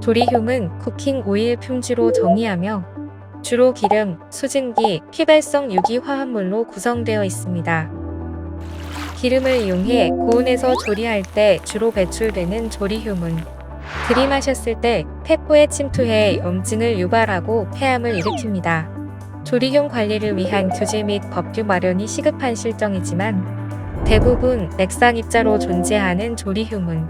조리흉은 쿠킹 오일 품질로 정의하며 주로 기름, 수증기, 휘발성 유기 화합물로 구성되어 있습니다. 기름을 이용해 고온에서 조리할 때 주로 배출되는 조리흉은 들이마셨을 때 폐포에 침투해 염증을 유발하고 폐암을 일으킵니다. 조리흉 관리를 위한 규제 및 법규 마련이 시급한 실정이지만 대부분 맥상 입자로 존재하는 조리흉은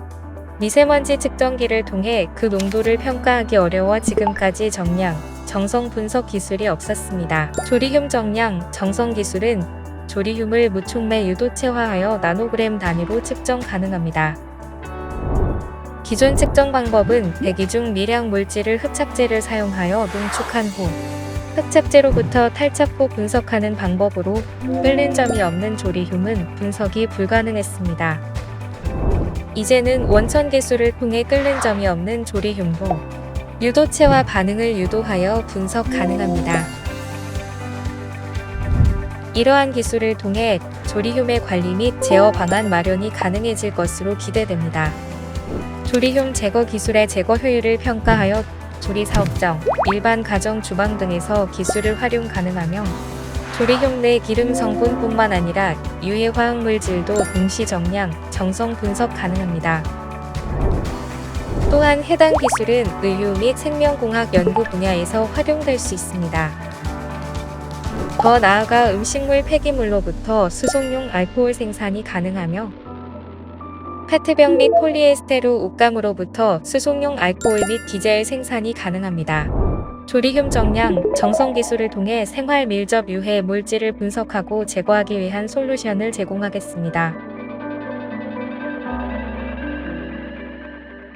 미세먼지 측정기를 통해 그 농도를 평가하기 어려워 지금까지 정량, 정성 분석 기술이 없었습니다. 조리흉 정량, 정성 기술은 조리흉을 무촉매 유도체화하여 나노그램 단위로 측정 가능합니다. 기존 측정 방법은 대기 중 미량 물질을 흡착제를 사용하여 농축한 후 흡착제로부터 탈착 후 분석하는 방법으로 끓는 점이 없는 조리흉은 분석이 불가능했습니다. 이제는 원천 개수를 통해 끓는 점이 없는 조리흉도 유도체와 반응을 유도하여 분석 가능합니다. 이러한 기술을 통해 조리흉의 관리 및 제어 방안 마련이 가능해질 것으로 기대됩니다. 조리흉 제거 기술의 제거 효율을 평가하여 조리 사업장, 일반 가정 주방 등에서 기술을 활용 가능하며 조리흉 내 기름 성분뿐만 아니라 유해 화학 물질도 동시 정량, 정성 분석 가능합니다. 또한 해당 기술은 의료 및 생명공학 연구 분야에서 활용될 수 있습니다. 더 나아가 음식물 폐기물로부터 수송용 알코올 생산이 가능하며 페트병 및 폴리에스테르 옷감으로부터 수송용 알코올 및 디젤 생산이 가능합니다. 조리흉 정량, 정성 기술을 통해 생활 밀접 유해 물질을 분석하고 제거하기 위한 솔루션을 제공하겠습니다.